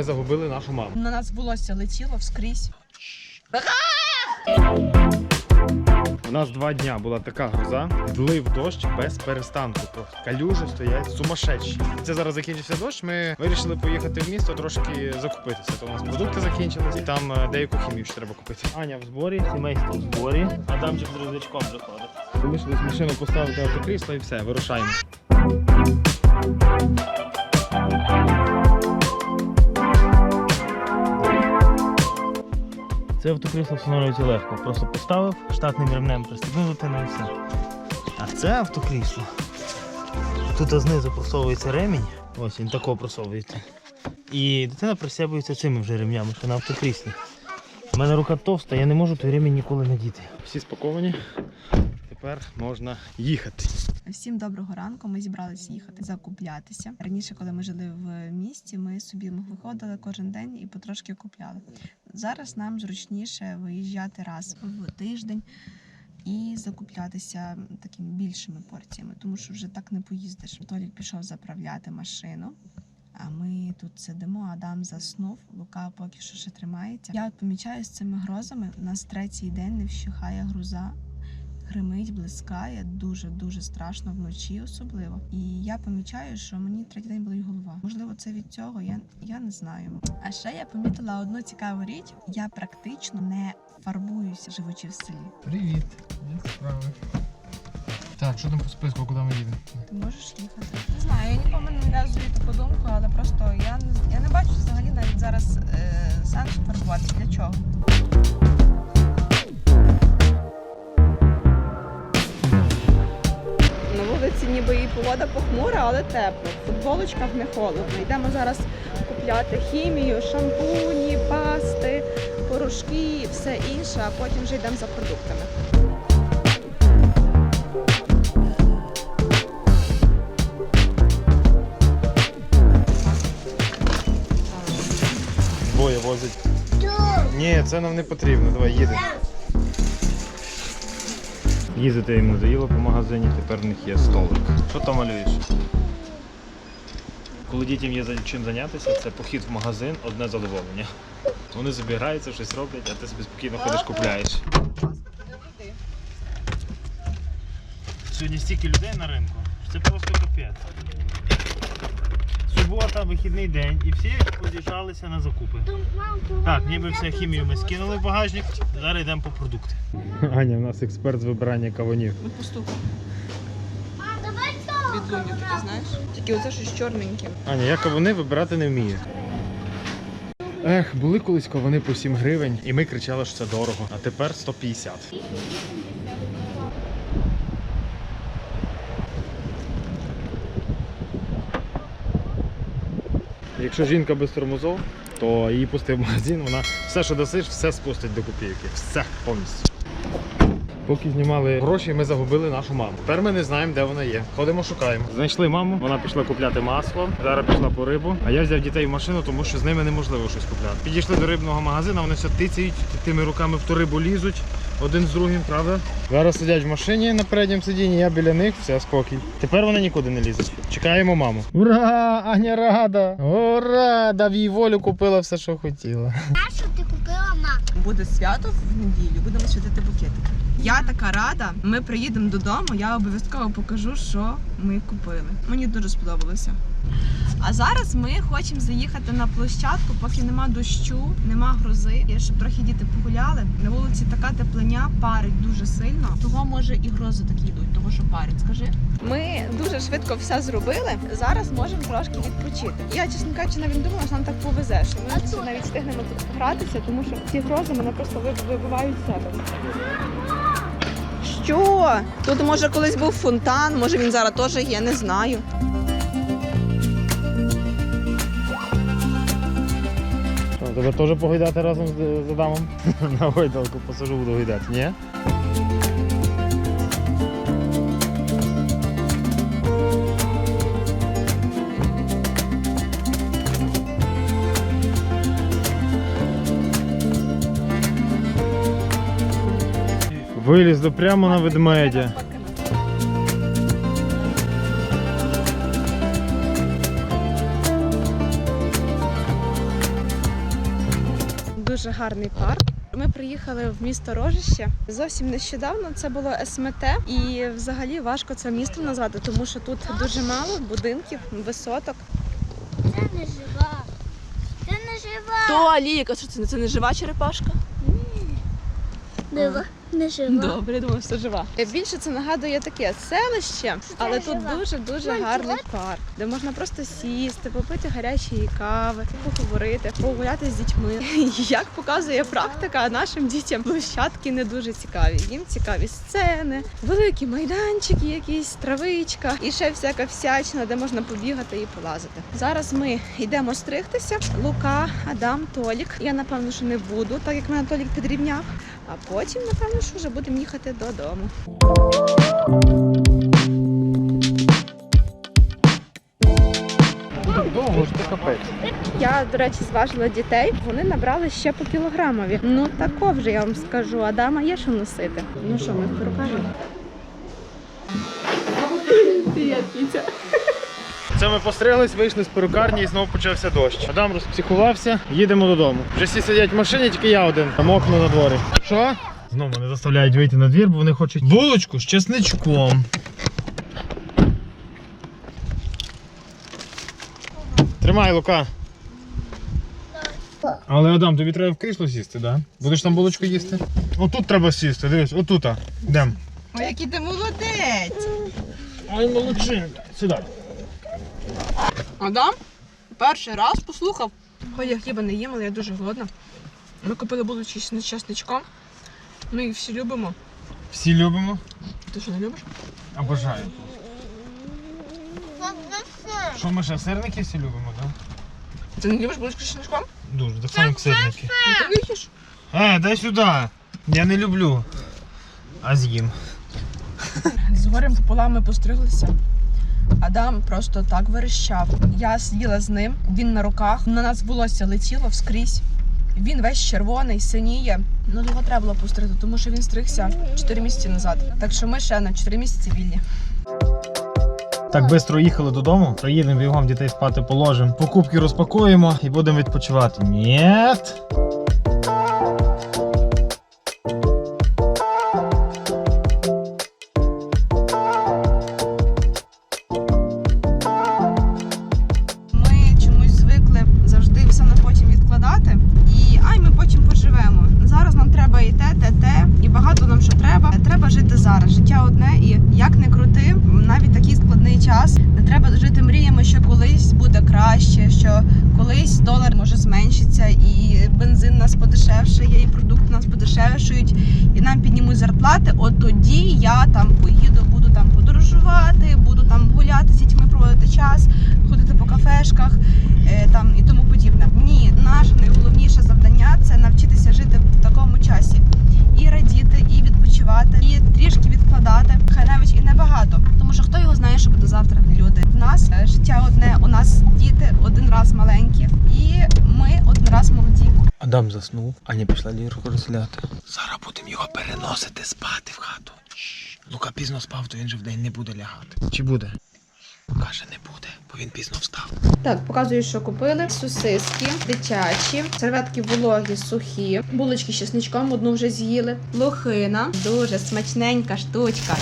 ми загубили нашу маму. На нас волосся летіло вскрізь. У нас два дня була така гроза, длив дощ без перестанку. Просто калюжі стоять сумасшедші. Це зараз закінчився дощ. Ми вирішили поїхати в місто трошки закупитися. То у нас продукти закінчились, і там е, деяку хімію ще треба купити. Аня в зборі, сімейство в зборі. Адамчик з рюкзачком приходить. Залишилось машину поставити автокрісло і все, вирушаємо. Це автокрісло встановлюється легко. Просто поставив, штатним ремнем пристебнув дитину і все. А це автокрісло. Тут знизу просовується ремінь. Ось він тако просовується. І дитина присябується цими вже ремнями, що на автокріслі. У мене рука товста, я не можу той ремінь ніколи надіти. Всі спаковані. Тепер можна їхати. Всім доброго ранку. Ми зібралися їхати закуплятися. Раніше, коли ми жили в місті, ми собі виходили кожен день і потрошки купляли. Зараз нам зручніше виїжджати раз в тиждень і закуплятися такими більшими порціями, тому що вже так не поїздиш. Толік пішов заправляти машину. А ми тут сидимо, Адам заснув, Лука поки що ще тримається. Я от помічаю з цими грозами. У нас третій день не вщухає груза гримить, блискає, дуже дуже страшно вночі, особливо. І я помічаю, що мені третій день болить голова. Можливо, це від цього. Я, я не знаю. А ще я помітила одну цікаву річ: я практично не фарбуюся, живучи в селі. Привіт, як справи? Так, що там по списку, куди ми їдемо? Ти можеш їхати? Не знаю, я нікому не нав'язую таку думку, але просто я не я не бачу взагалі навіть зараз е, сенсу фарбуватися. Для чого? Вулиці ніби і погода похмура, але тепло. В футболочках не холодно. Йдемо зараз купляти хімію, шампуні, пасти, порошки і все інше, а потім вже йдемо за продуктами. Двоє возять. Ні, це нам не потрібно. Давай їдемо. Їздити їм надоїло по магазині, тепер в них є столик. Що там малюєш? Коли дітям є чим зайнятися, це похід в магазин одне задоволення. Вони забігаються, щось роблять, а ти собі спокійно ходиш, купляєш. Сьогодні стільки людей на ринку, що це просто капець. Субота, вихідний день, і всі роз'їжджалися на закупи. Так, ніби все хімію ми скинули в багажник, зараз йдемо по продукти. Аня, у нас експерт з вибирання кавунів. От постукай. Від лунів, ти знаєш? Тільки оце щось чорненьке. Аня, я кавуни вибирати не вмію. Ех, були колись кавуни по 7 гривень, і ми кричали, що це дорого. А тепер 150. Якщо жінка без тормозов, то її пустив в магазин, вона все, що досиш, все спустить до копійки. Все повністю. Поки знімали гроші, ми загубили нашу маму. Тепер ми не знаємо, де вона є. Ходимо, шукаємо. Знайшли маму, вона пішла купляти масло. Зараз пішла по рибу. А я взяв дітей в машину, тому що з ними неможливо щось купляти. Підійшли до рибного магазину, вони все тицяють, тими руками в ту рибу лізуть. Один з другим, правда? Зараз сидять в машині на передньому сидінні, я біля них, все, спокій. Тепер вони нікуди не лізуть. Чекаємо маму. Ура! Аня рада! Ура! Дав їй волю, купила все, що хотіла. А що ти купила мак? Буде свято в неділю, будемо святити букетики. Я така рада. Ми приїдемо додому, я обов'язково покажу, що ми купили. Мені дуже сподобалося. А зараз ми хочемо заїхати на площадку, поки нема дощу, нема грози, і щоб трохи діти погуляли. На вулиці така теплиня, парить дуже сильно. Того може і грози такі йдуть, того що парить. Скажи. Ми дуже швидко все зробили. Зараз можемо трошки відпочити. Я, чесно кажучи, навіть думала, що нам так повезе, що ми навіть встигнемо тут погратися, тому що ці грози мене просто вибивають з себе. Що? Тут може колись був фонтан, може він зараз теж є, не знаю. Тебе теж погойдати разом з, з Адамом? На гойдалку посажу, буду гойдати, ні? Виліз прямо на ведмедя. Дуже гарний парк. Ми приїхали в місто Рожище зовсім нещодавно. Це було СМТ, і взагалі важко це місто назвати, тому що тут дуже мало будинків, висоток. Це не жива. Це не жива. Туаліка, що це, це не жива черепашка? Дива. Не жива. Добре, думаю, що жива. Більше це нагадує таке селище, але тут дуже дуже гарний парк, де можна просто сісти, попити гарячої кави, поговорити, погуляти з дітьми. Як показує практика, нашим дітям площадки не дуже цікаві. Їм цікаві сцени, великі майданчики, якісь травичка і ще всяка всячина, де можна побігати і полазити. Зараз ми йдемо стригтися. Лука, Адам, Толік. Я напевно, що не буду, так як мене Толік підрівняв. А потім, напевно, що вже будемо їхати додому. Довго ж ти капець. Я, до речі, зважила дітей. Вони набрали ще по кілограмові. Ну тако вже я вам скажу. Адама є що носити. Ну що, ми в перукарні? Привіт, Кітя. Це ми постриглись, вийшли з перукарні і знову почався дощ. Адам розпсихувався, їдемо додому. Вже всі сидять в машині, тільки я один. Мокну на дворі. Що? Знову мене заставляють вийти на двір, бо вони хочуть булочку з чесничком. Тримай, Лука. Але Адам, тобі треба в крісло сісти, так? Да? Будеш там булочку їсти? Отут треба сісти, дивись, отута. Йдем. Ой, який ти молодець! Ой, молодчинка. Сюди. Адам перший раз послухав. Хоч я хліба не їм, але я дуже голодна. Ми купили булочки з чесничком. Ну і всі любимо. Всі любимо. Ти що не любиш? Обожаю. Що ми ще сирники всі любимо, так? Ти не любиш булочки з чесничком? Дуже, так само як сирники. Ну ти не. Е, дай сюди. Я не люблю. А з'їм. З горем пополам ми постриглися. Адам просто так верещав. Я сиділа з ним, він на руках, на нас волосся летіло вскрізь. Він весь червоний, синіє. Ну його треба було постригти, тому що він стригся 4 місяці назад. Так що ми ще на 4 місяці вільні. Так швидко їхали додому. Приїдемо бігом дітей спати положимо. Покупки розпакуємо і будемо відпочивати. Ні. Зараз. Життя одне, і як не крути, навіть такий складний час. Не треба жити мріями, що колись буде краще, що колись долар може зменшиться, і бензин нас подешевшає, і продукти нас подешевшують, і нам піднімуть зарплати. От тоді я там поїду, буду там подорожувати, буду там гуляти з дітьми, проводити час ходити по кафешках е, там і тому подібне. Ні, наше найголовніше завдання це навчитися жити в такому часі. І радіти, і відпочивати, і трішки відкладати, хай навіть і небагато. Тому що хто його знає, що буде завтра. Люди в нас е, життя одне, у нас діти один раз маленькі, і ми один раз молоді. Адам заснув, Аня пішла лірку розселяти. Зараз будемо його переносити спати в хату. Лука пізно спав, то він же вдень не буде лягати. Чи буде? Каже, не буде, бо він пізно встав. Так, показую, що купили. Сосиски дитячі, серветки вологі, сухі, булочки з чесничком, одну вже з'їли. Лохина, дуже смачненька штучка.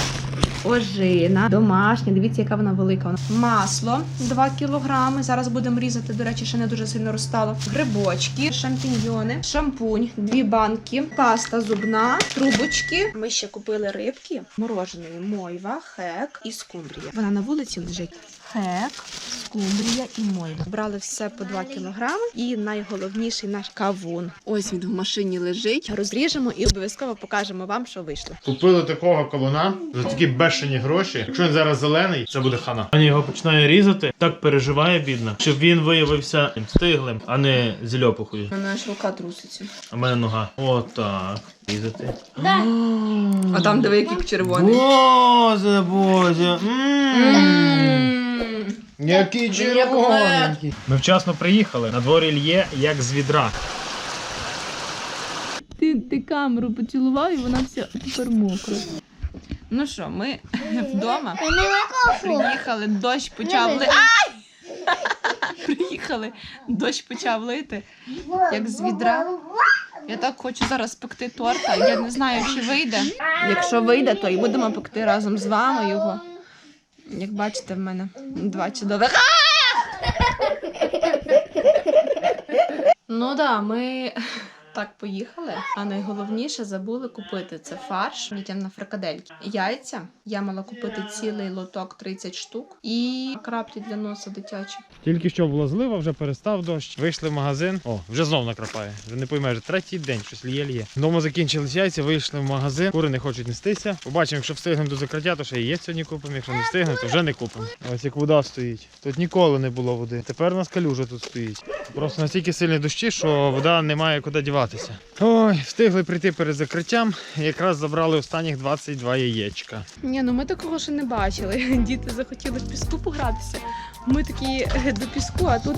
Ожина, домашня, дивіться, яка вона велика. Масло 2 кілограми. Зараз будемо різати, до речі, ще не дуже сильно розстало. Грибочки, шампіньйони, шампунь, дві банки, паста зубна, трубочки. Ми ще купили рибки, мороженої мойва, хек і скумбрія. Вона на вулиці лежить. Хек, скумбрія і мойва. Брали все по 2 кілограми. І найголовніший наш кавун. Ось він в машині лежить. Розріжемо і обов'язково покажемо вам, що вийшло. Купили такого кавуна за такі бешені гроші. Якщо він зараз зелений, це буде хана. Аня його починає різати, так переживає бідна, щоб він виявився стиглим, а не зільопухою. Вона аж рука труситься. А в мене нога. Отак. Різати. А там диви, який червоний. Боже, боже. Який червоненький. Ми вчасно приїхали. На дворі лє, як з відра. Ти, ти камеру поцілував і вона вся тепер мокра. Ну що, ми вдома приїхали, дощ почав лити. Ай! Приїхали, дощ почав лити, як з відра. Я так хочу зараз пекти торта. Я не знаю, чи вийде. Якщо вийде, то і будемо пекти разом з вами його. Як бачите, в мене два чудових. Ну да, ми так поїхали. А найголовніше забули купити це фарш дітям на фрикадельки. Яйця. Я мала купити цілий лоток 30 штук і краплі для носа дитячі. Тільки що була злива, вже перестав дощ. Вийшли в магазин. О, вже знов накрапає. Вже не поймеш, третій день щось ліє ліє. Вдома закінчились яйця, вийшли в магазин. Кури не хочуть нестися. Побачимо, якщо встигнемо до закриття, то ще яєць сьогодні купимо. Якщо не встигнемо, то вже не купимо. Ось як вода стоїть. Тут ніколи не було води. Тепер у нас калюжа тут стоїть. Просто настільки сильні дощі, що вода не має куди діватися. Ой, встигли прийти перед закриттям. Якраз забрали останніх 22 яєчка. Ні, ну ми такого ще не бачили. Діти захотіли в піску погратися. Ми такі до піску, а тут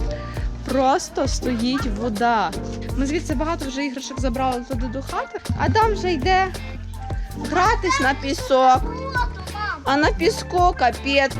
просто стоїть вода. Ми звідси багато вже іграшок забрали туди до хати, а там вже йде гратись на пісок. А на піску капець.